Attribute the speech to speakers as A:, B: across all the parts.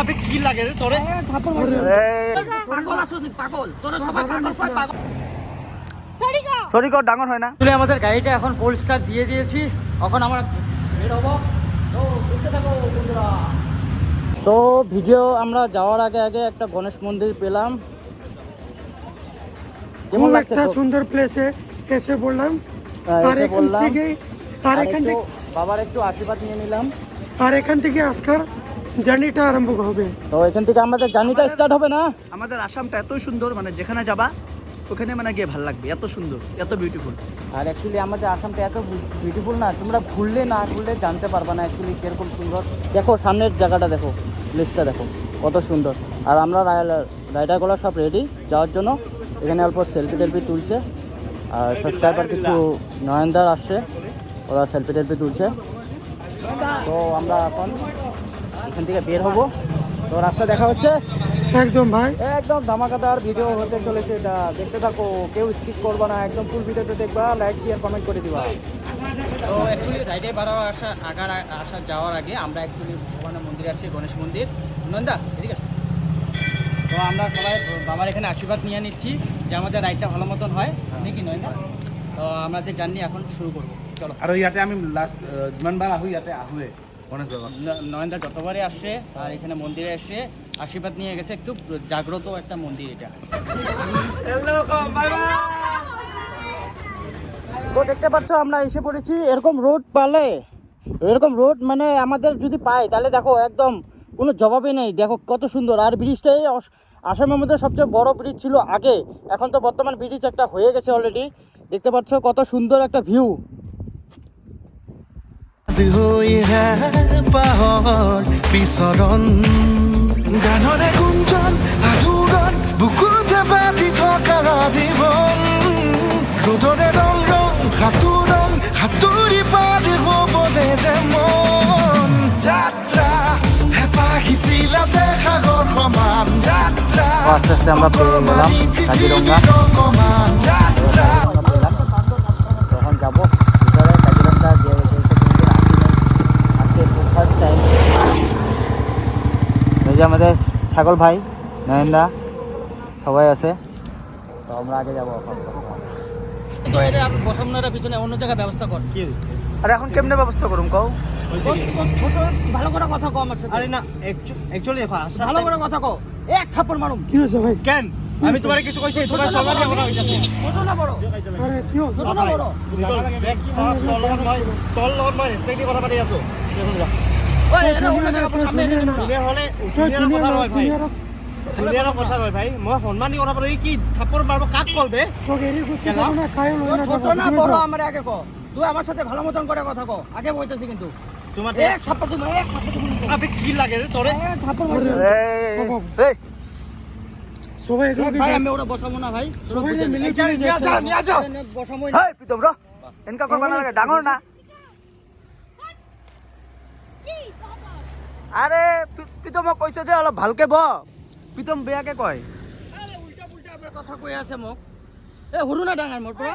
A: আবে কি লাগে রে তোরে?
B: পাগল আছো পাগল। তোরা সবাই পাগল সবাই পাগল।
C: সরি কর ডাঙর হয় না।
B: আসলে আমাদের গাড়িটা এখন স্টার দিয়ে দিয়েছি। এখন আমরা বের হব। তো দেখতে থাকো বন্ধুরা। তো ভিডিও আমরা যাওয়ার আগে আগে একটা গণেশ মন্দির পেলাম।
D: খুব একটা সুন্দর প্লেসে এসে বললাম।
B: হ্যাঁ,
D: আর
B: এসে
D: এখান থেকে আর এখান থেকে
B: বাবার একটু আশীর্বাদ নিয়ে নিলাম।
D: আর এখান থেকে আজকার জার্নিটা আরম্ভ হবে।
B: তো এখান থেকে আমাদের জার্নিটা স্টার্ট হবে না?
C: আমাদের আসামটা এত সুন্দর মানে যেখানে যাবা ওখানে মানে গিয়ে ভালো লাগবে এত সুন্দর এত বিউটিফুল
B: আর অ্যাকচুয়ালি আমাদের আসামটা এত বিউটিফুল না তোমরা ঘুরলে না ঘুরলে জানতে পারবা না অ্যাকচুয়ালি কীরকম সুন্দর। দেখো সামনের জায়গাটা দেখো প্লেসটা দেখো কত সুন্দর। আর আমরা রাইডারগুলো সব রেডি যাওয়ার জন্য। এখানে অল্প সেলফি টেলফি তুলছে। আর সাবস্ক্রাইবার কিছু নয়নদার আসছে ওরা সেলফি টেলফি তুলছে। তো আমরা এখন এখান থেকে বের হব। তো রাস্তা দেখা হচ্ছে।
D: একদম ভাই।
B: একদম ধামাকাদার ভিডিও হতে চলেছে এটা। দেখতে থাকো কেউ স্কিপ করবে না। একদম ফুল ভিডিওতে দেখবা লাইক শেয়ার কমেন্ট করে দিবা। তো অ্যাকচুয়ালি রাইডে বারো আসা আগার আসা যাওয়ার আগে আমরা অ্যাকচুয়ালি ভগবানের মন্দিরে আসছি গণেশ মন্দির। নন্দা এদিকে আসো। তো আমরা সবাই বাবার এখানে আশীর্বাদ নিয়ে নিচ্ছি যে আমাদের রাইডটা ভালো মতন হয়। নাকি নন্দা তো আমাদের জার্নি এখন শুরু করব। চলো।
A: আৰু ইয়াতে আমি লাষ্ট যিমানবাৰ আহোঁ ইয়াতে আহোঁৱে গণেশ বাবা
B: ন- নয়নদা যতবারই আসছে আর এখানে মন্দিরে এসে আশীর্বাদ নিয়ে গেছে খুব জাগ্রত একটা মন্দির এটা। তো দেখতে পাচ্ছ আমরা এসে পড়েছি এরকম রোড পালে। এরকম রোড মানে আমাদের যদি পাই তাহলে দেখো একদম কোনো জবাবই নেই। দেখো কত সুন্দর। আর ব্রিজটাই অস- আসামের মধ্যে সবচেয়ে বড় ব্রিজ ছিল আগে। এখন তো বর্তমান ব্রিজ একটা হয়ে গেছে অলরেডি দেখতে পাচ্ছ কত সুন্দর একটা ভিউ
E: হৈহে পাহৰ বিচৰণ গানৰে গুঞ্জন আলোড়ন বুকুতে বান্ধি থকা জীৱন ৰ'দৰে ৰং ৰং সাঁতোৰং সাঁতুৰি পাৰি হ'বলে যে মন। যাত্ৰা হেঁপাহিছিলা সাগৰ সমান। যাত্ৰা
B: আস্তে আস্তে আমরা পেয়ে গেলাম কাজিরঙ্গা
E: অকমান যাত্ৰা
B: আমরা পেলাম তখন যাব ভিতরে কাজিরঙ্গা যে যে মন্দির আসি আজকে ফার্স্ট টাইম এই যে আমাদের ছাগল ভাই নয়নদা সবাই আছে। তো আমরা আগে যাব পিছনে অন্য জায়গায় ব্যবস্থা কর।
A: কি
C: আর এখন কেমনে ব্যবস্থা করুম কও?
B: ছোট ভালো করে কথা কো আমার সাথে।
A: আরে না একচুয়ালি
B: ভালো করে কথা কো এক থাপ্পড় মারুম।
D: কি হয়েছে ভাই?
A: কেন? আমি তোমার কিছু কইছি তোমার সবার কথা হইছে
B: ছোট না বড়।
D: আরে কি?
B: না বড়।
A: মই মই কথা পাতি আছোঁ। কথা হয় ভাই?
D: senior ক-
A: জুনিয়ৰৰ কথা হয় ভাই? মই সন্মান দি কথা পাতি কি থাপ্পড় মাৰিব কাক কল বে
D: তোকে এরি গুস্তি
A: কেন?
D: খাব না, খাইও লই
B: তোর
D: না,
B: ছোট না বড় আমার আগে কো। তুই আমার সাথে ভালো মতন করে কথা কো। আগে বলতেছি কিন্তু।
A: তোমাৰ
B: এক থাপ্পড় তুমি এক থাপ্পড় তুমি
A: আবে কি লাগে রে তোরে?
B: এক মারবি।
C: এই
D: সবাই
B: দেখ ভাই আমি ওটা বসাবো না ভাই।
D: সবাই মিলে
B: নে।
D: চলে
A: নিয়া
D: যাচ্ছে।
A: যা যা
B: বসাবো না।
C: প্রীতম র। এনেকা করবা না লাগে ডাঙর না। আরে পি- প্রীতমক কৈছে যে অলপ ভালকে ব। প্রীতম বেয়াকে কয়।
B: আরে উল্টা পুল্টা আবার কথা কই আছে মোক। এ হরু না ডাঙার মোর পৰা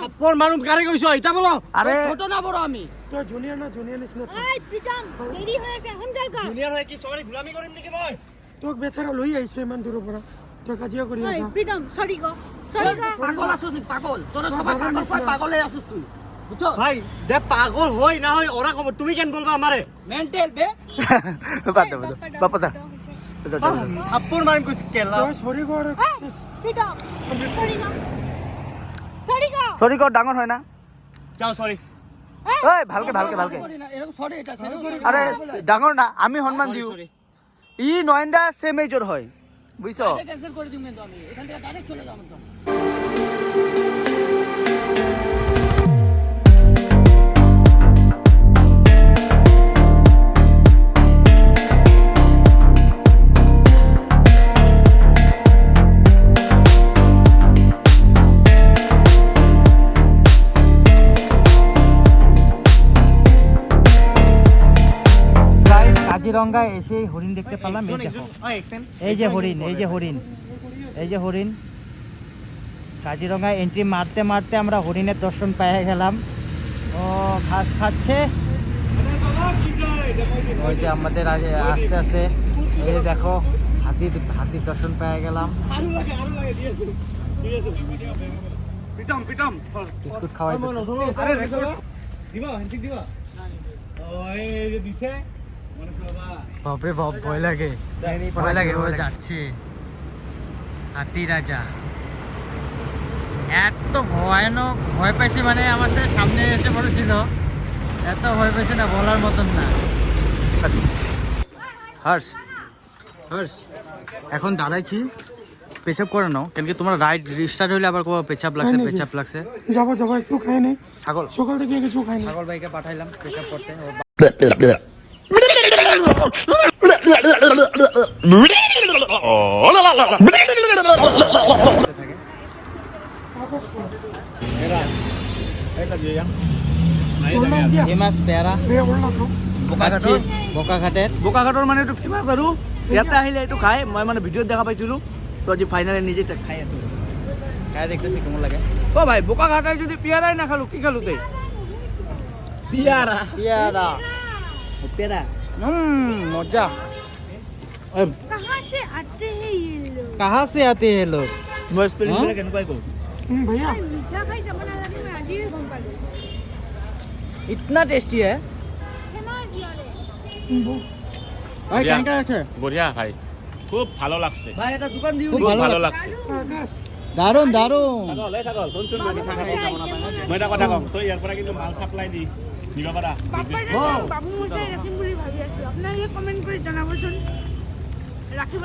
A: থাপ্পড় মাৰুম কাৰে কৈছ ইতা বলো।
C: আরে
B: ছোট না বড় আমি।
D: তো জুনিয়র না জুনিয়র নিচিনা থাক।
F: আই প্রিতম দেৰি হৈ আছে সোনকাল কৰ।
A: জুনিয়ৰ হৈ কি চবৰে গোলামি কৰিম নেকি মই?
D: তোক বেচাৰা লৈ আহিছো ইমান দূৰৰ পৰা। তই কাজিয়া কৰি আছা।
F: প্রিতম সরি ক। সরি ক।
B: পাগল আছিস তুই পাগল। তোরা সবাই
D: পাগল
B: পাগল
D: না।
B: পাগলে আছিস তুই। বুঝছ?
A: ভাই দে পাগল হয় না হয় ওরা খবর তুমি কেন বলবা আমারে?
B: মেন্টাল বে।
C: বাদ দে বাদ দে। বাপা দা
A: থাপ্পড় কেলা।
F: সরি
C: কর ডাঙর হয় না?
A: যাও সরি
C: ভালকে ভালকে ভালকে।
B: করি না, এরকম সরে এটা সরে
C: আরে ডাঙর না আমি সন্মান দিও ই নয়নদা সেম এজর হয়। বুঝছ?
B: ক্যান্সেল করে দিম কিন্তু আমি। এখান থেকে ডাইরেক্ট চলে যাব কাজিরঙ্গায় এসে হরিণ দেখতে পেলাম এই দেখো। এই যে হরিণ এই যে হরিণ এই যে হরিণ। কাজিরঙ্গায় এন্ট্রি মারতে মারতে আমরা হরিণের দর্শন পেয়ে গেলাম। ও ঘাস খাচ্ছে। ওই যে আমাদের আগে আস্তে আস্তে এই যে দেখো হাতি হাতির দর্শন পেয়ে গেলাম। বিস্কুট খাওয়াইতেছে।
A: আরে দিবা দিবা?
B: বাপরে বাপ ভয় লাগে। ভয় লাগে ও যাচ্ছে। হাতি রাজা। এত ভয়ানক ভয় পাইছে মানে আমার সাথে সামনে এসে পড়েছিল। এত ভয় পাইছে না বলার মতন না। হর্ষ হর্ষ এখন দাঁড়াইছি। পেছাব করে নাও। কেন কি তোমার রাইড রিস্টার্ট হইলে আবার কোনো পেছাব লাগছে
D: নাকি?
B: পেছাব লাগছে।
D: যাব যাব একটু খাই নেই
B: ছাগল।
D: সকাল থেকে কিছু খাই না।
B: ছাগল ভাইকে পাঠাইলাম পেছাব করতে। ফেমাস পেয়ারা
C: বোকাঘাটৰ মানে এইটো ফেমাছ আৰু। ইয়াতে আহিলে এইটো খাই মই মানে ভিডিঅ'ত দেখা পাইছিলোঁ। তো আজি ফাইনেলি নিজে খাই আছোঁ।
B: খাই দেখতেছি কেমন লাগে?
C: অ ভাই বোকাঘাটাই যদি পিয়াৰাই নাখালোঁ কি খালোঁ তে? পিয়াৰা।
B: পেয়ারা
C: পেয়াৰা।
B: हम्म मजा
F: कहाँ से आते हैं ये लोग
B: कहाँ से आते हैं लोग
C: মই স্পেলিং
B: হা?
C: বিলাক কেনেকুৱাই কওঁ
D: হুম, ভাইয়া
F: मीठा खाई जब ना लगे मैं आज ही घूम पालू
B: इतना टेस्टी है
F: फेमस यारे
B: भाई
G: बढ़िया।
B: क्या আছে
G: বঢ়িয়া ভাই খুব ভালো লাগছে
C: ভাই এটা দোকান দিওঁ
B: খুব
G: খুব
B: ভালো
G: ভালো
B: লাগছে।
G: লাগছে
D: আকাশ
B: দারুন দারুন
G: ছাগল এই ছাগল শুনচোন মই মিঠা খাব যাব নাপায় মই এটা কথা কম তই ইয়াৰ পৰা কিন্তু মাল চাপ্লাই দি দিব পাৰা
F: পাপা বাবু মশাই রাখিম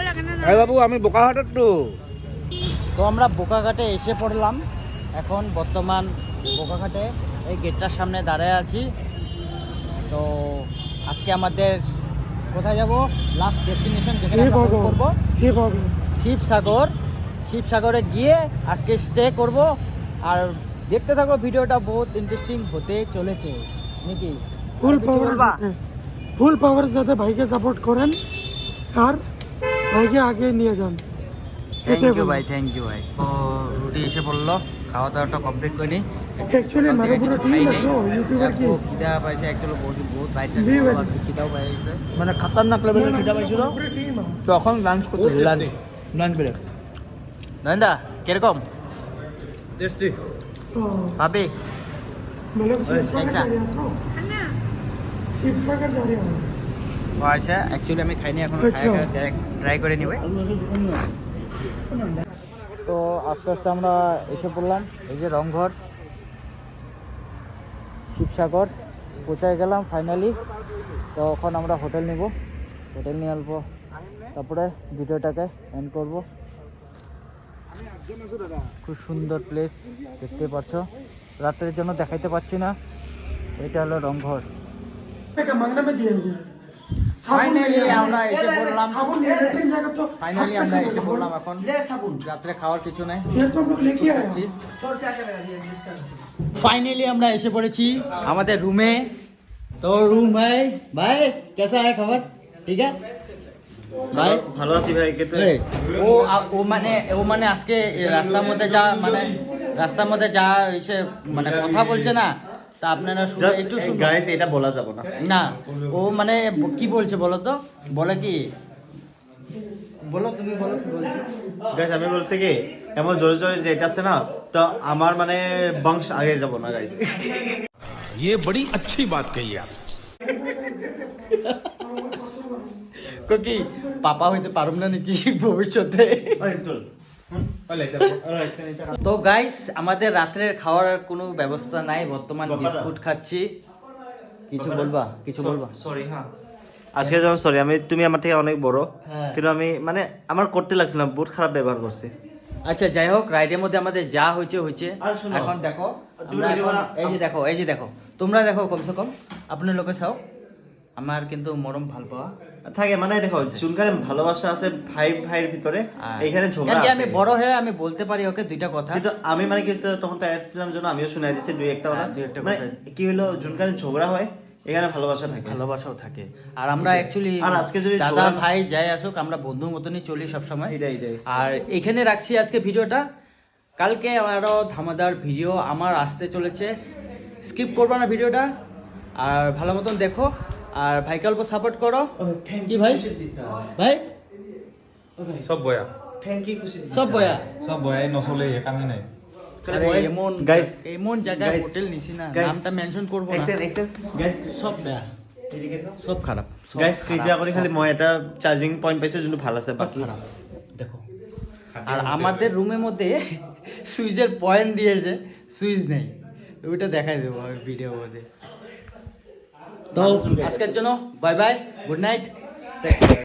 F: লাগে নে
C: বাবু আমি
B: তো আমরা বোকাঘাটে এসে পড়লাম। এখন বর্তমান বোকাঘাটে এই গেটটার সামনে দাঁড়ায় আছি। তো আজকে আমাদের কোথায় যাব? লাস্ট ডেস্টিনেশন যেখানে করব। শিবসাগর। শিবসাগরে। গিয়ে আজকে স্টে করব। আর দেখতে থাকো ভিডিওটা বহুত ইন্টারেস্টিং হতে চলেছে। নাকি?
D: ফুল ফুল পাওয়ার যাতে ভাইকে সাপোর্ট করেন আর ভাইকে আগে নিয়ে যান।
B: থ্যাংক ইউ ভাই থ্যাংক ইউ ভাই। তো রুটি এসে পড়ল খাওয়া দাওয়াটা কমপ্লিট করে
D: অ্যাকচুয়ালি মানে পুরো টিম ইউটিউবার কি?
B: পাইছে অ্যাকচুয়ালি বহুত বহুত
D: ভাইটা
B: কিদাও পাইছে।
C: মানে খতরনাক পাইছিল? তখন লাঞ্চ করতে লাঞ্চ লাঞ্চ ব্রেক
B: কীরকম?
A: টেস্টি
B: ভাবি।
D: মানে শিবসাগর যাবে
B: ও আচ্ছা অ্যাকচুয়ালি আমি খাইনি এখন
D: আচ্ছা।
B: ট্রাই করে নিবে। তো আস্তে আস্তে আমরা এসে পড়লাম এই যে রংঘর শিবসাগর পৌঁছায় গেলাম ফাইনালি তো এখন আমরা হোটেল নিব। হোটেল নিয়ে আসব তারপরে ভিডিওটাকে এন্ড করব। খুব সুন্দর প্লেস দেখতে পাচ্ছ। রাত্রের জন্য দেখাইতে পাচ্ছি না এটা হলো রংঘর।
D: का मांगने में दिए हुए
B: ফাইনালি আমরা এসে পড়লাম
D: साबुन नहीं लेते जाएगा तो
B: ফাইনালি
D: हाथ
B: আমরা
D: कैसे
B: এসে
D: बोलो?
B: পড়লাম এখন
C: ले साबुन
B: রাত্রে খাওয়ার কিছু নাই
D: ये तो हम लोग लेके आए
B: খাচ্ছি
D: हैं
C: তোর क्या करेगा ये जिसका
B: फाइनली আমরা এসে পড়েছি আমাদের রুমে তো রুম ভাই ভাই कैसा है खबर ठीक है ভাই
A: ভালো আছি ভাই কিন্তু
B: এই, ও আ- ও মানে ও মানে আজকে এই রাস্তার মধ্যে যা মানে রাস্তার মধ্যে যা এসে মানে কথা বলছে না তা আপনারা শুনে একটু শুনুন
A: গাইস এটা বলা যাব না
B: না ও মানে ব- কি বলছে বলো তো বলে কি বলো তুমি বলো কি বলছো
A: গাইস আমি বলছি কি এমন জোরে জোরে যেটা আছে না তো আমার মানে বংশ আগে যাব না গাইস
E: ये बड़ी अच्छी बात कही आप
B: কো কি পাপা হইতে পারুম না নাকি ভবিষ্যতে তো গাইস আমাদের রাত্রের খাওয়ার কোনো ব্যবস্থা নাই বর্তমান বিস্কুট খাচ্ছি। কিছু বলবা কিছু বলবা?
A: সরি হ্যাঁ। আজকে যেমন সরি আমি তুমি আমার থেকে অনেক বড়
B: হ্যাঁ।
A: কিন্তু আমি মানে আমার করতে লাগছিল না বহুত খারাপ ব্যবহার করছে।
B: আচ্ছা যাই হোক রাইডের মধ্যে আমাদের যা হয়েছে হয়েছে। এখন দেখো এই যে দেখো এই যে দেখো তোমরা দেখো কমসে কম আপনার লোকে চাও। আমার কিন্তু মরম ভালো পাওয়া।
A: থাকে মানে দেখো চুলকারে ভালোবাসা আছে ভাই ভাইয়ের ভিতরে এখানে ঝগড়া আছে
B: আমি বড় হয়ে আমি বলতে পারি ওকে দুইটা কথা।
A: কিন্তু আমি মানে কি হচ্ছে তখন টায়ার্ড ছিলাম জন্য আমিও শুনে দিচ্ছি দুই একটা ওরা
B: হ্যাঁ,
A: মানে কি হলো জুনকারে ঝগড়া হয় এখানে ভালোবাসা থাকে।
B: ভালোবাসাও থাকে। আর আমরা অ্যাকচুয়ালি
A: আর আজকে যদি
B: দাদা ভাই যাই আসুক আমরা বন্ধুর মতনই চলি সব সময়
A: এটাই, এটাই।
B: আর এখানে রাখছি আজকে ভিডিওটা। কালকে আরও ধামাদার ভিডিও আমার আসতে চলেছে। স্কিপ করব না ভিডিওটা। আর ভালো মতন দেখো। আর ভাইকে অল্প সাপোর্ট করো। কি ভাই? ভাই?
E: সব বয়া।
A: থ্যাংক ইউ খুশি
B: সব বয়া?
E: সব বয়াই নচলে কামে নাই।
B: আরে এমন
A: গাইস
B: এমন জায়গায় হোটেল নিছি না নামটা মেনশন করব না।
A: এক্সেল এক্সেল গাইস
B: সব বেয়া। সব খারাপ
A: গাইস
B: খারাপ,
A: কৃপা কৰি খালি মই এটা চাৰ্জিং পইণ্ট পাইছোঁ যোনটো ভালো আছে বাকী।
B: খারাপ। দেখো। আর আমাদের রুমের মধ্যে সুইচের পয়েন্ট দিয়েছে সুইচ নেই। ওইটা দেখাই দেবো আমি ভিডিও মধ্যে তো আজকের জন্য বাই বাই গুড নাইট